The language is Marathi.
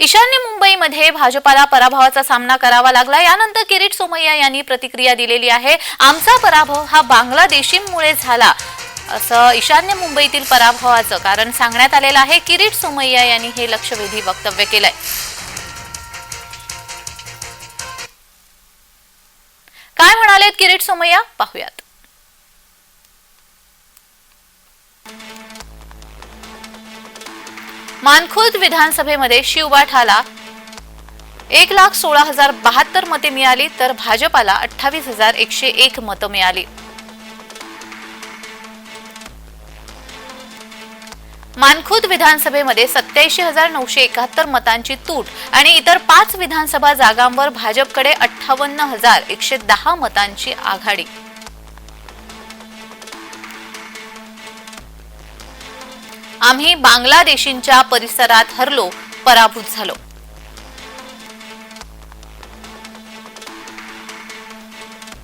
ईशान्य मुंबईमध्ये भाजपाला पराभवाचा सामना करावा लागला. यानंतर किरीट सोमय्या यांनी प्रतिक्रिया दिलेली आहे. आमचा पराभव हा बांगलादेशींमुळे झाला. असं ईशान्य मुंबईतील पराभवाचं कारण सांगण्यात आलेलं आहे. किरीट सोमय्या यांनी हे लक्षवेधी वक्तव्य केलंय. काय म्हणालेत किरीट सोमय्या? पाहूयात. मानखुर्द विधानसभेमध्ये शिवबाठाला एक लाख सोळा हजार बहात्तर मते मिळाली तर भाजपाला अठ्ठावीस हजार एकशे एक मतं मिळाली. मानखुद विधानसभेमध्ये सत्याऐंशी हजार नऊशे एकाहत्तर मतांची तूट आणि इतर पाच विधानसभा जागांवर भाजपकडे अठ्ठावन्न हजार एकशे दहा मतांची आघाडी. आम्ही बांगलादेशींच्या परिसरात हरलो पराभूत झालो.